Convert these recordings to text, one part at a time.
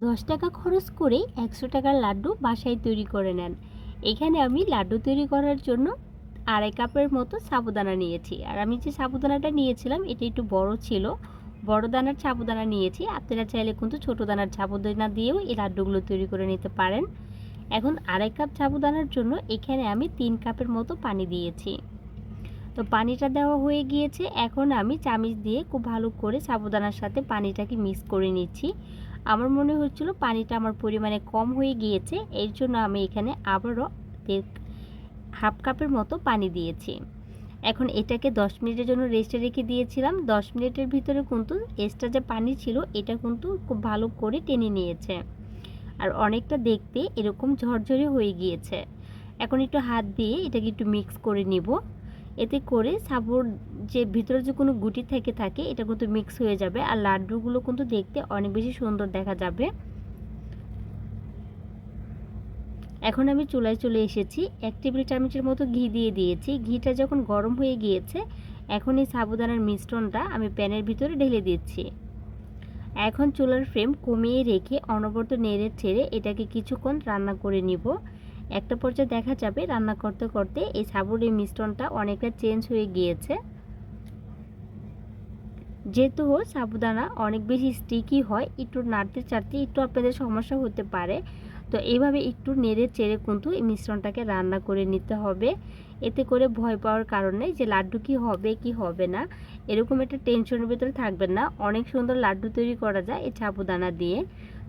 দশ টাকা খরচ করে একশো টাকার লাড্ডু বাসায় তৈরি করে নেন। এখানে আমি লাড্ডু তৈরি করার জন্য আড়াই কাপের মতো সাবুদানা নিয়েছি। আর আমি যে সাবুদানাটা নিয়েছিলাম, এটা একটু বড় ছিল। বড় দানার সাবুদানা নিয়েছি। আপনারা চাইলে কিন্তু ছোটো দানার সাবুদানা দিয়েও এই লাড্ডুগুলো তৈরি করে নিতে পারেন। এখন আড়াই কাপ সাবুদানার জন্য এখানে আমি তিন কাপের মতো পানি দিয়েছি। তো পানিটা দেওয়া হয়ে গিয়েছে। এখন আমি চামিচ দিয়ে খুব ভালো করে সাবুদানার সাথে পানিটাকে মিক্স করে নিচ্ছি। আমার মনে হচ্ছিল পানিটা আমার পরিমাণে কম হয়ে গিয়েছে, এর জন্য আমি এখানে আবারও হাফ কাপের মতো পানি দিয়েছি। এখন এটাকে 10 মিনিটের জন্য রেস্টে রেখে দিয়েছিলাম। 10 মিনিটের ভিতরে কিন্তু এক্সট্রা যে পানি ছিল, এটা কিন্তু খুব ভালো করে টেনে নিয়েছে। আর অনেকটা দেখতে এরকম ঝরঝরে হয়ে গিয়েছে। এখন একটু হাত দিয়ে এটাকে একটু মিক্স করে নিব। এতে করে সাবুর যে ভিতরে যে কোনো গুটি থেকে থাকে, এটা কিন্তু মিক্স হয়ে যাবে। আর লাড্ডুগুলো কিন্তু দেখতে অনেক বেশি সুন্দর দেখা যাবে। এখন আমি চুলায় চলে এসেছি। এক টেবিল চামচের মতো ঘি দিয়ে দিয়েছি। ঘিটা যখন গরম হয়ে গিয়েছে, এখন এই সাবুদানার মিশ্রণটা আমি প্যানের ভিতরে ঢেলে দিচ্ছি। এখন চুলার ফ্লেম কমিয়ে রেখে অনবরত নেড়ে ছেড়ে এটাকে কিছুক্ষণ রান্না করে নিব। একটা পর্যায়ে দেখা যাবে রান্না করতে করতে এই সাবুর এই মিশ্রণটা অনেকটা চেঞ্জ হয়ে গিয়েছে। যেহেতু সাবুদানা অনেক বেশি স্টিকি হয়, একটু নাড়তে চাড়তে একটু আপনাদের সমস্যা হতে পারে। তো এইভাবে একটু নেড়ে চেড়ে কিন্তু এই মিশ্রণটাকে রান্না করে নিতে হবে। এতে করে ভয় পাওয়ার কারণে যে লাড্ডু কি হবে কি হবে না। এরকম একটা টেনশনের ভিতরে থাকবেন না। অনেক সুন্দর লাড্ডু তৈরি করা যায় এই সাবুদানা দিয়ে।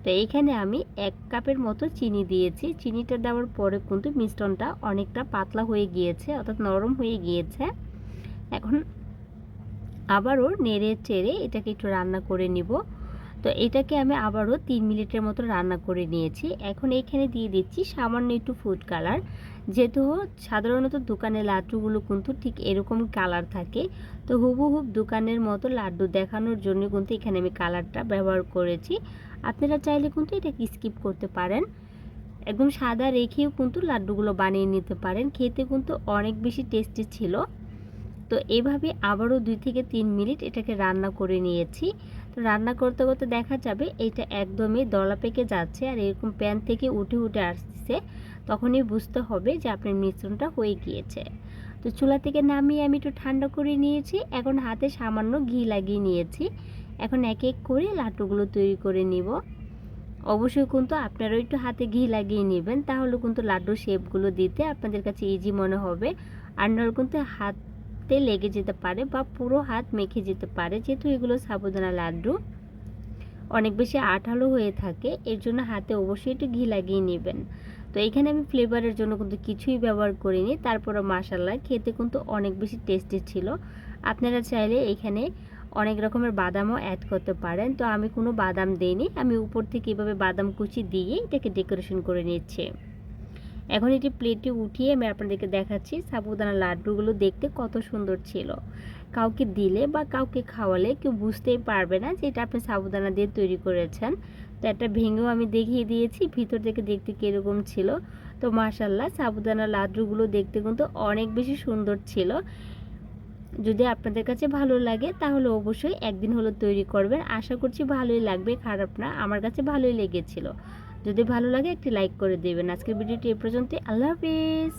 তো এইখানে আমি এক কাপের মতো চিনি দিয়েছি। চিনিটা দেওয়ার পরে কিন্তু মিশ্রণটা অনেকটা পাতলা হয়ে গিয়েছে, অর্থাৎ নরম হয়ে গিয়েছে। এখন আবারও নেড়ে চেড়ে এটাকে একটু রান্না করে নিব। তো এটাকে আমি আবারও তিন মিনিটের মতো রান্না করে নিয়েছি। এখন এইখানে দিয়ে দিচ্ছি সামান্য একটু ফুড কালার যেহেতু সাধারণত দোকানের লাড্ডুগুলো কিন্তু ঠিক এরকম কালার থাকে, তো হুবহুব দোকানের মতো লাড্ডু দেখানোর জন্য কিন্তু এখানে আমি কালারটা ব্যবহার করেছি। আপনারা চাইলে কিন্তু এটাকে স্কিপ করতে পারেন। একদম সাদা রেখেও কিন্তু লাড্ডুগুলো বানিয়ে নিতে পারেন। খেতে কিন্তু অনেক বেশি টেস্টি ছিল। তো এভাবে আবারও দুই থেকে তিন মিনিট এটাকে রান্না করে নিয়েছি। তো রান্না করতে করতে দেখা যাবে এটা একদমই দলা পেকে যাচ্ছে আর এরকম প্যান থেকে উঠে উঠে আসছে। তখনই বুঝতে হবে যে আপনার মিশ্রণটা হয়ে গিয়েছে। তো চুলা থেকে নামিয়ে আমি একটু ঠান্ডা করে নিয়েছি। এখন হাতে সামান্য ঘি লাগিয়ে নিয়েছি। এখন এক এক করে লাড্ডুগুলো তৈরি করে নিব। অবশ্যই কিন্তু আপনারাও একটু হাতে ঘি লাগিয়ে নেবেন, তাহলে কিন্তু লাড্ডু শেপগুলো দিতে আপনাদের কাছে ইজি মনে হবে। আর নাহলে কিন্তু হাতে লেগে যেতে পারে বা পুরো হাত মেখে যেতে পারে, যেহেতু এগুলো সাবুদানা লাড্ডু। অনেক বেশি আঠালো হয়ে থাকে, এর জন্য হাতে অবশ্যই একটু ঘি লাগিয়ে নেবেন। তো এখানে আমি ফ্লেভারের জন্য কিন্তু কিছুই ব্যবহার করিনি তারপরে মাসাল্লা খেতে কিন্তু অনেক বেশি টেস্টি ছিল। আপনারা চাইলে এখানে অনেক রকমের বাদামও অ্যাড করতে পারেন। তো আমি কোনো বাদাম দিইনি। আমি উপর থেকে এভাবে বাদাম কুচি দিয়ে এটাকে ডেকোরেশন করে নিচ্ছি। এখন এটি প্লেটে উঠিয়ে আমি আপনাদেরকে দেখাচ্ছি সাবুদানা লাড্ডুগুলো দেখতে কত সুন্দর ছিল। কাউকে দিলে বা কাউকে খাওয়ালে কেউ বুঝতেই পারবে না যে এটা আপনি সাবুদানা দিয়ে তৈরি করেছেন। তো একটা ভেঙেও আমি দেখিয়ে দিয়েছি, ভিতর থেকে দেখতে কীরকম ছিল। তো মার্শাল্লাহ সাবুদানা লাড্ডুগুলো দেখতে কিন্তু অনেক বেশি সুন্দর ছিল। যদি আপনাদের কাছে ভালো লাগে, তাহলে অবশ্যই একদিন হলো তৈরি করবেন। আশা করছি ভালোই লাগবে, খারাপ না, আমার কাছে ভালোই লেগেছিল। যদি ভালো লাগে একটি লাইক করে দেবেন। আজকের ভিডিওটি এ পর্যন্ত আল্লাহ হাফিজ।